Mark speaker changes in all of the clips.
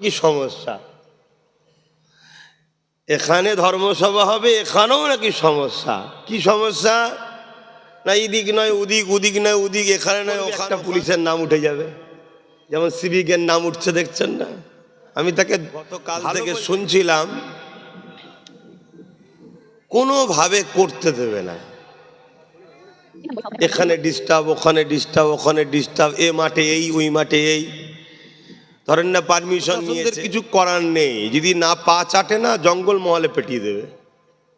Speaker 1: কি সমস্যা? এখানে ধর্মসভা হবে এখানেও নাকি সমস্যা? কি সমস্যা? না এদিক নয় উদিক উদিক নয় উদিক এখানে নয় ওখানে পুলিশের নাম উঠে যাবে। যেমন সিভিকের নাম উঠছে দেখছেন না? আমি তাকে গতকাল থেকে শুনছিলাম কোনোভাবে করতে দেবে না। এখানে ডিস্টার্ব ওখানে ডিস্টার্ব ওখানে ডিস্টার্ব এ মাঠে এই ওই মাঠে এই। ধরেন না পারমিশন নিয়ে কিছু করার নেই। যদি না পা চাটে না জঙ্গল মহলে পেটিয়ে দেবে।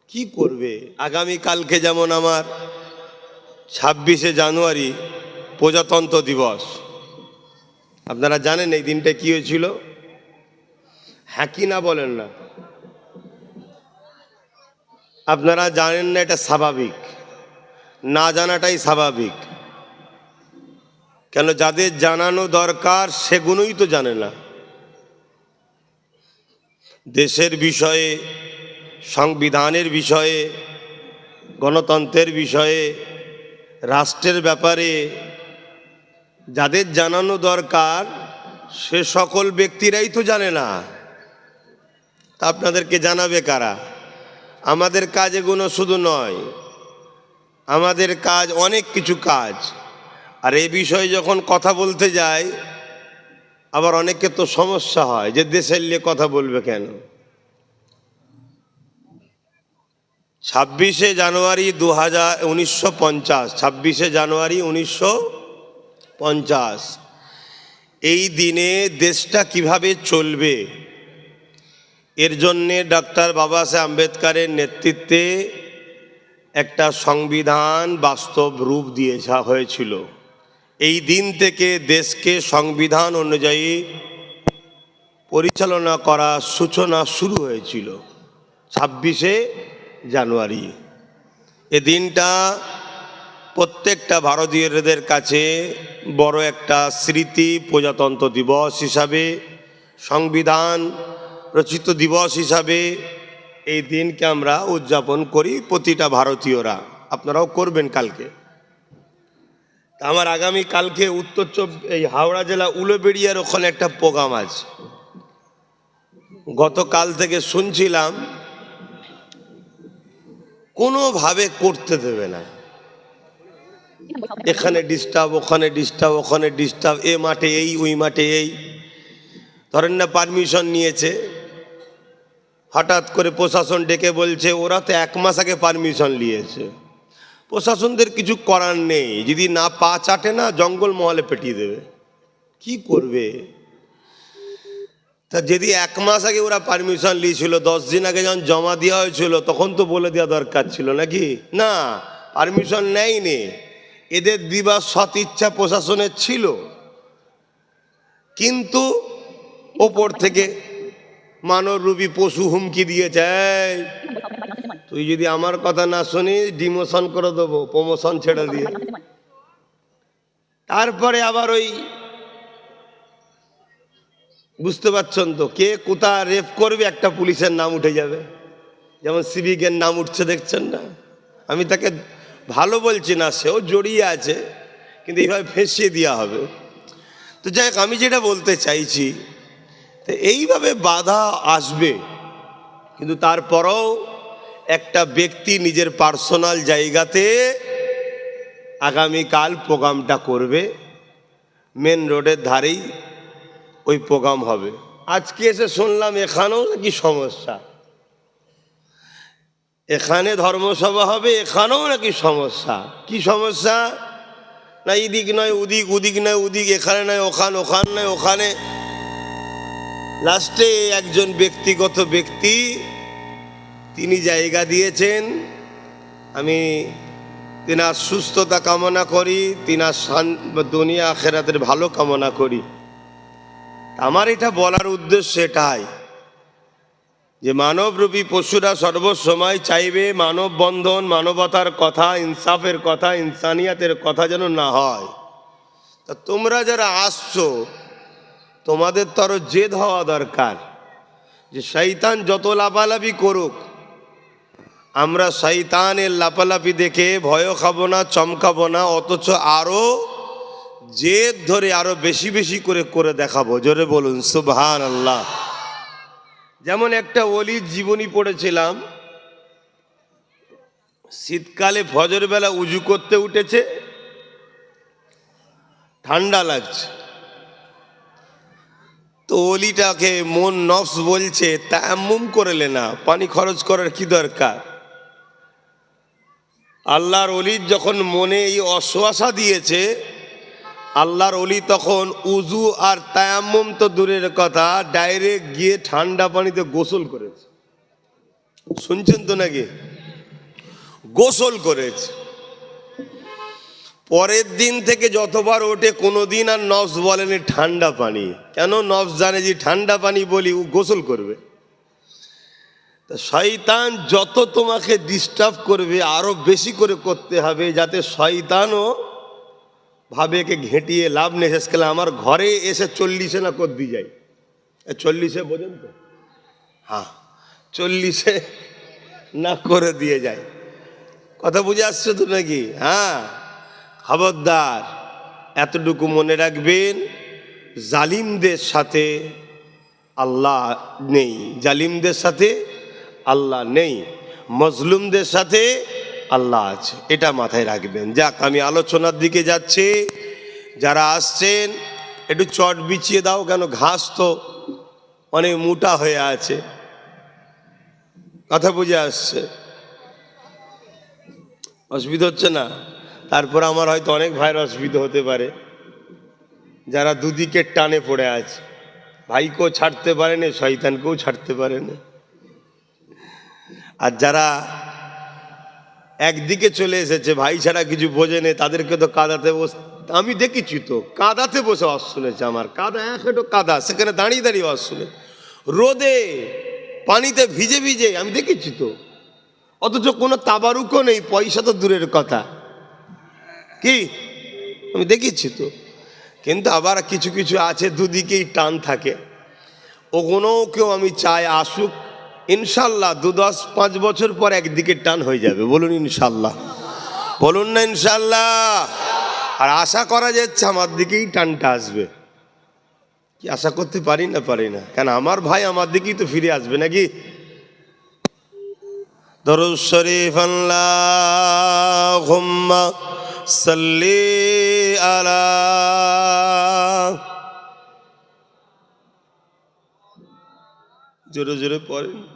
Speaker 1: কি করবে? আগামী কালকে যেমন আমার ছাব্বিশে জানুয়ারি প্রজাতন্ত্র দিবস। আপনারা জানেন এই দিনটা কি হয়েছিল? হ্যাঁ কি না বলেন না। আপনারা জানেন না এটা স্বাভাবিক। না জানাটাই স্বাভাবিক। কেন যাদের জানানো দরকার সেগুলোই তো জানে না। দেশের বিষয়ে, সংবিধানের বিষয়ে, গণতন্ত্রের বিষয়ে, রাষ্ট্রের ব্যাপারে যাদের জানানো দরকার সে সকল ব্যক্তিরাই তো জানে না। তা আপনাদেরকে জানাবে কারা? আমাদের কাজ এগুলো শুধু নয়, আমাদের কাজ অনেক কিছু কাজ। আর এই বিষয়ে যখন কথা বলতে যায় আবার অনেকের তো সমস্যা হয় যে দেশের নিয়ে কথা বলবে কেন? ছাব্বিশে জানুয়ারি দু হাজার উনিশশো পঞ্চাশ, ছাব্বিশে জানুয়ারি উনিশশো পঞ্চাশ। এই দিনে দেশটা কীভাবে চলবে? এর জন্যে ডক্টর বাবা সাহেব আম্বেদকারের নেতৃত্বে একটা সংবিধান বাস্তব রূপ দিয়ে হয়েছিল। এই দিন থেকে দেশকে সংবিধান অনুযায়ী পরিচালনা করা সূচনা শুরু হয়েছিল ছাব্বিশে জানুয়ারি। এ দিনটা প্রত্যেকটা ভারতীয়দের কাছে বড় একটা স্মৃতি, প্রজাতন্ত্র দিবস হিসাবে, সংবিধান রচিত দিবস হিসাবে এই দিনকে আমরা উদযাপন করি প্রতিটা ভারতীয়রা। আপনারাও করবেন কালকে। আমার আগামী কালকে উত্তর চব, এই হাওড়া জেলা উলোবেড়িয়ার ওখানে একটা প্রোগ্রাম আছে। গতকাল থেকে শুনছিলাম, কোনোভাবে করতে দেবে না। এখানে ডিস্টার্ব ওখানে ডিস্টার্ব ওখানে ডিস্টার্ব এ মাঠে এই, ওই মাঠে এই। ধরেন না পারমিশন নিয়েছে, হঠাৎ করে প্রশাসন ডেকে বলছে, ওরা তো এক মাস আগে পারমিশন নিয়েছে। প্রশাসনদের কিছু করার নেই। যদি না পা চাটে না জঙ্গল মহলে পেটিয়ে দেবে। কি করবে? তা যদি এক মাস আগে ওরা পারমিশন নিয়েছিল দশ দিন আগে যখন জমা দেওয়া হয়েছিল তখন তো বলে দেওয়া দরকার ছিল নাকি? না পারমিশন নেয়নি। এদের দিবার সৎ ইচ্ছা প্রশাসনের ছিল। কিন্তু ওপর থেকে মানব মানবরূপী পশু হুমকি দিয়েছে "এই, তুই যদি আমার কথা না শুনিস ডিমোশন করে দেবো, প্রমোশন ছেড়ে দিয়ে। তারপরে আবার ওই, বুঝতে পারছেন তো, কে কোথা রেপ করবে একটা পুলিশের নাম উঠে যাবে। যেমন সিভিকের নাম উঠছে, দেখছেন না? আমি তাকে ভালো বলছি না, সেও জড়িয়ে আছে, কিন্তু এইভাবে ফেঁসিয়ে দেওয়া হবে। তো যাই আমি যেটা বলতে চাইছি, তো এইভাবে বাধা আসবে, কিন্তু তারপরেও একটা ব্যক্তি নিজের পার্সোনাল জায়গাতে আগামীকাল প্রোগ্রামটা করবে মেন রোডের ধারেই ওই প্রোগ্রাম হবে। আজকে এসে শুনলাম এখানেও নাকি সমস্যা। এখানে ধর্মসভা হবে, এখানেও নাকি সমস্যা। কি সমস্যা? না এদিক নয় উদিক উদিক নয় উদিক এখানে নয়, ওখান ওখান নয়, ওখানে। লাস্টে একজন ব্যক্তিগত ব্যক্তি তিনি জায়গা দিয়েছেন। আমি তিনার সুস্থতা কামনা করি, তিনার দুনিয়া আখেরাতের ভালো কামনা করি। আমার এটা বলার উদ্দেশ্য এটাই যে মানবরূপী পশুরা সর্বসময় চাইবে মানব বন্ধন মানবতার কথা, ইনসাফের কথা, ইনসানিয়াতের কথা যেন না হয়। তা তোমরা যারা আসছো, তোমাদের তো জেদ হওয়া দরকার যে শৈতান যত লাভালাভি করুক আমরা শৈতানের লাপালাপি দেখে ভয়ও খাব না, চমকাবো না, অথচ আরও জেদ ধরে আরও বেশি বেশি করে করে দেখাবো। জোরে বলুন সুবহান আল্লাহ যেমন একটা অলির জীবনী পড়েছিলাম, শীতকালে ফজর বেলা উজু করতে উঠেছে, ঠান্ডা লাগছে। তো অলিটাকে মন নফস বলছে তা তায়াম্মুম করলে না, পানি খরচ করার কি দরকার? আল্লাহর অলির যখন মনে এই অশ্বাসা দিয়েছে, আল্লাহর অলি তখন উজু আর তায়াম্মুম তো দূরের কথা, ডাইরেক্ট গিয়ে ঠান্ডা পানিতে গোসল করেছে। শুনছেন তো নাকি? গোসল করেছে। পরের দিন থেকে যতবার ওঠে কোনো দিন আর নফস বলেনি ঠান্ডা পানি। কেন নফস জানে যে ঠান্ডা পানি বলি ও গোসল করবে? তা শয়তান যত তোমাকে ডিস্টার্ব করবে, আরও বেশি করে করতে হবে যাতে শয়তানও ভাবে একে ঘেঁটিয়ে লাভ নেই। শেষকালে আমার ঘরে এসে চল্লিশে না যায় এ চল্লিশে বোঝেন তো? হ্যাঁ চল্লিশে না করে দিয়ে যায় কথা বুঝে আসছো তো নাকি? হ্যাঁ খবরদার, এতটুকু মনে রাখবেন, জালিমদের সাথে আল্লাহ নেই। জালিমদের সাথে আল্লাহ নেই। মজলুমদের সাথে আল্লাহ আছে। এটা মাথায় রাখবেন। যাক, আমি আলোচনার দিকে যাচ্ছি। যারা আসছেন, একটু চট বিছিয়ে দাও কেন? ঘাস তো অনেক মোটা হয়ে আছে। কথা বুঝে আসছে। অসুবিধা হচ্ছে না? তারপর আমার হয়তো অনেক ভাইয়ের অসুবিধা হতে পারে। যারা দুদিকে টানে পড়ে আছে। ভাইকেও ছাড়তে পারে না শয়তানকেও ছাড়তে পারে না আর যারা একদিকে চলে এসেছে, ভাই ছাড়া কিছু বোঝে নেই, তাদেরকে তো কাদাতে বস, আমি দেখেছি তো, কাদাতে বসে অস শুনেছে আমার, কাদা এক একটু কাদা, সেখানে দাঁড়িয়ে দাঁড়িয়ে অস শুনে, রোদে পানিতে ভিজে ভিজে, আমি দেখেছি তো, অথচ কোনো তাবারুকও নেই, পয়সা তো দূরের কথা, কি? আমি দেখেছি তো, কিন্তু আবার কিছু কিছু আছে দুদিকেই টান থাকে ও কোনো কেউ আমি চাই আসুক ইনশাল্লাহ দু দশ পাঁচ বছর পর একদিকে টান হয়ে যাবে। বলুন ইনশাল্লাহ। বলুন না ইনশাল্লাহ। আর আশা করা যাচ্ছে আমার দিকেই টানটা আসবে। কি আশা করতে পারি না পারি না? কেন আমার ভাই আমার দিকেই তো ফিরে আসবে নাকি? দরুদ শরীফ আল্লাহুম্মা সাল্লি আলা জোরে জোরে পড়েন।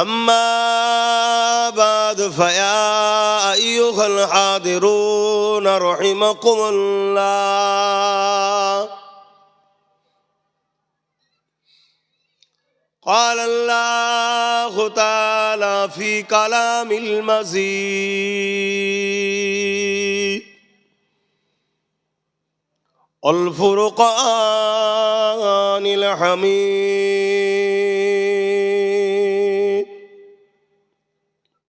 Speaker 1: أما بعد فيا أيها الحاضرون رحمكم الله. قال الله تعالى في كلام المزيد الفرقان الحميد